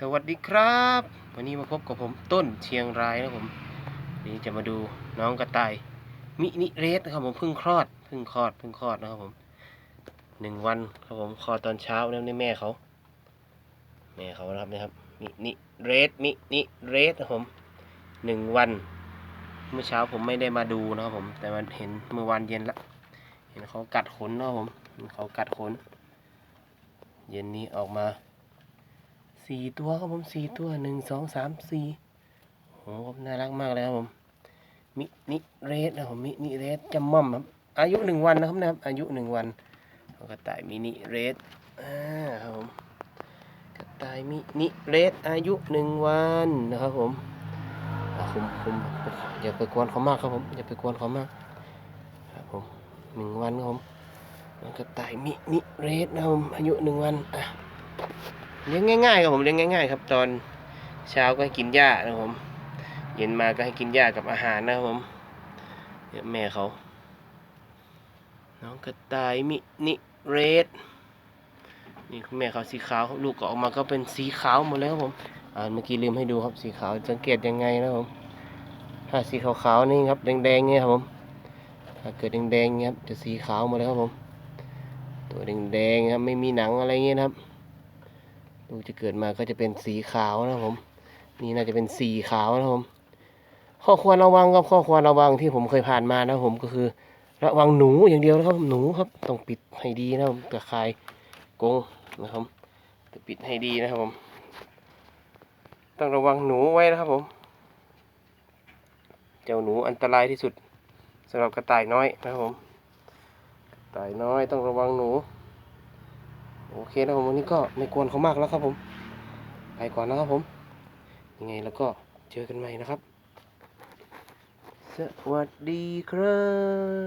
สวัสดีครับ วันนี้มาพบกับผมต้นเชียงรายนะครับผมวันนี้จะมาดูน้องกระต่ายมินิเรสนะครับผมเพิ่งคลอดเพิ่งคลอดเพิ่งคลอดนะครับผมหนึ่งวันครับผมคลอดตอนเช้าแล้วนี่แม่เขา แม่เขานะครับนะครับมินิเรสมินิเรสนะครับผมหนึ่งวัน เมื่อเช้าผมไม่ได้มาดูนะครับผม แต่มันเห็นเมื่อวานเย็นละเห็นเขากัดขนนะครับผมเขากัดขน เย็นนี้ออกมา สี่ตัวครับผมสี่ตัวหนึ่งสองสามสี่โอ้โหน่ารักมากเลยครับผมมินิเรสนะครับผมมินิเรสจำม่อมครับอายุหนึ่งวันนะครับนะครับอายุหนึ่งวันกระต่ายมินิเรสอ่าครับผมกระต่ายมินิเรสอายุหนึ่งวันนะครับผมอ่าคุมคุมอย่าไปกวนเขามากครับผมอย่าไปกวนเขามากครับผมหนึ่งวันครับผมกระต่ายมินิเรสนะครับผมอายุหนึ่งวันอะ เลี้ยงง่ายๆครับผมเลี้ยงง่าย ๆ ครับ ตอนเช้าก็ให้กินหญ้านะครับผมเย็นมาก็ให้กินหญ้ากับอาหารนะครับผมเนี่ยแม่เขา น้องกระต่ายมินิเรดนี่คุณแม่เขาสีขาวลูกก็ออกมาก็เป็นสีขาวหมดเลยครับผมอ่าเมื่อกี้ลืมให้ดูครับสีขาวสังเกตยังไงนะครับผมถ้าสีขาวๆนี่ครับแดงๆเนี่ยครับผมถ้าเกิดแดงๆเนี่ยครับจะสีขาวหมดเลยครับผม ตัวแดงๆครับไม่มีหนังอะไรเงี้ยครับ ลูกจะเกิดมาก็จะเป็นสีขาวนะครับผม นี่น่าจะเป็นสีขาวนะครับผม ข้อควรระวังครับข้อควรระวังที่ผมเคยผ่านมานะครับผมก็คือ ระวังหนูอย่างเดียวนะครับ หนูครับต้องปิดให้ดีนะครับผมตะคายกงนะครับต้องปิดให้ดีนะครับผม ต้องระวังหนูไว้นะครับผม เจ้าหนูอันตรายที่สุดสำหรับกระต่ายน้อยนะครับผมกระต่ายน้อยต้องระวังหนู เคนะครับผมวันนี้ก็ไม่กวนเขามากแล้วครับผม ไปก่อนนะครับผม ยังไงแล้วก็เจอกันใหม่นะครับ สวัสดีครับ